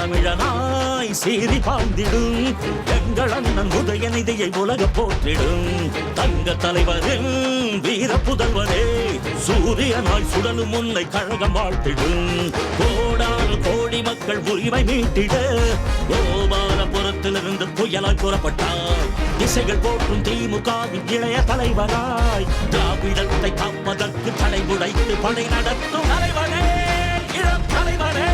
தமிழனாய் சீறி பாய்ந்திடும் எங்கள் அண்ணன் உதயநிதியை உலக போற்றிடும். தங்க தலைவரின் வீர புதல்வரே சூரியனாய் சுடலும் உன்னை கழகம் வாழ்த்திடும். கோடான கோடி மக்கள் உரிமை மீட்டிட கோபாலபுரத்திலிருந்து புயலாய் புறப்பட்டார் திசைகள் போற்றும் திமுகவின் இளைய தலைவராய் திராவிடத்தை காப்பதற்கு தடை உடைத்து படை நடத்தும் தலைவரே இளம் தலைவனே.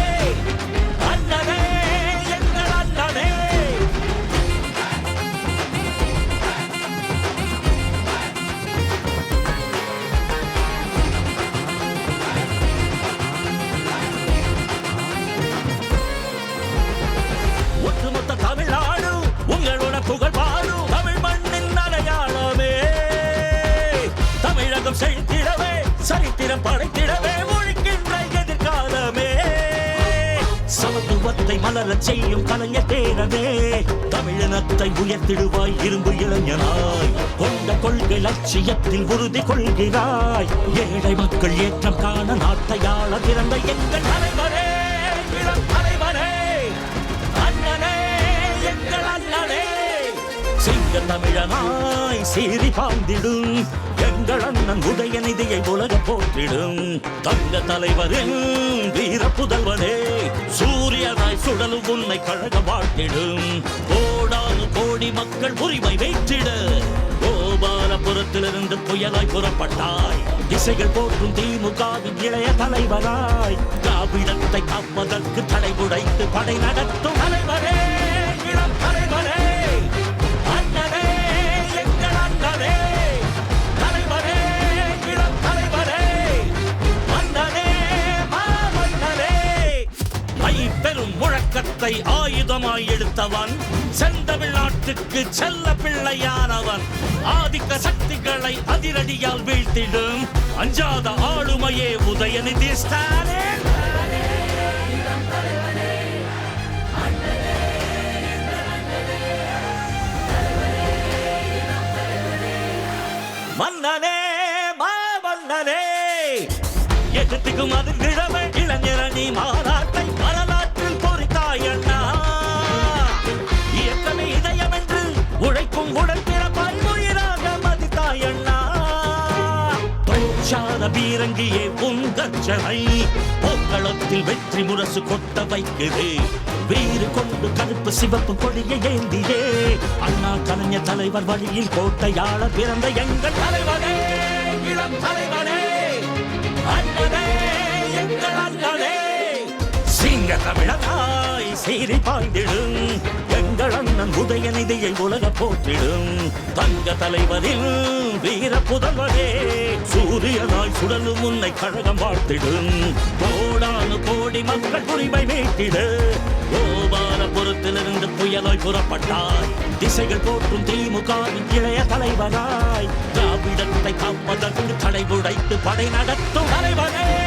உலகம் செழித்திடவே சரித்திரம் படைத்திடவே ஒழிக்கின்ற எதிர்காலமே. சமத்துவத்தை மலரச் செய்யும் கலைஞர் தேரவே தமிழினத்தை உயர்த்திடுவாய் இரும்பு இளைஞனாய். கொண்ட கொள்கை லட்சியத்தில் உறுதி கொள்கிறாய். ஏழை மக்கள் ஏற்றம் காண நாட்டையாள திறந்த எங்கள் தலைவரே. தமிழனாய் சீறி பாய்ந்திடும். எங்கள் அண்ணன் உதயநிதியை உலக போற்றிடும். தங்க தலைவரின் வீர புதல்வனே சூரியனாய் சுடலும் உன்னை கழக வாழ்த்திடும். கோடானு கோடி மக்கள் உரிமை வெற்றிட கோபாலபுரத்திலிருந்து புயலாய் புறப்பட்டாய். திசைகள் போற்றும் திமுகவின் இளைய தலைவராய் திராவிடத்தை காப்பதற்கு தடை உடைத்து படை நடத்தும் தலைவரே. முழக்கத்தை ஆயுதமாய் எடுத்தவன் செந்தமிழ் நாட்டுக்கு செல்ல பிள்ளையானவன். ஆதிக்க சக்திகளை அதிரடியால் வீழ்த்திடும். அஞ்சாத ஆளுமையே உதயநிதி ஸ்டாலின். மன்னனே மாமன்னனே எதிர்த்துக்கும் கிழமை இளைஞரணி மாறா. பீரங்கியே உங்கச்சனை போக்களத்தில் வெற்றி முரசு கொட்ட வைக்குது. வீறு கொண்டு கருப்பு சிவப்பு கொடியை ஏந்தியே. அண்ணா கலைஞர் தலைவர் வழியில் கோட்டையாள பிறந்த எங்கள் தலைவரே இளம் தலைவரே அண்ணனே எங்கள் அண்ணனே. சிங்க தமிழனாய் சீரி பாய்ந்திடும். எங்கள் அண்ணன் உதயநிதியை உலக போற்றிடும். தங்க தலைவரில் வீர புதல்வரே சூரியனாய் சுடலும் உன்னை கழகம் வாழ்த்திடும். கோடானு கோடி மக்கள் உரிமை கோபால புறத்திலிருந்து புயலாய் புறப்பட்டாய். திசைகள் போற்றும் திமுகவின் இளைய தலைவராய் திராவிடத்தை காப்பதற்கு தடை உடைத்து படை நடத்தும் தலைவரே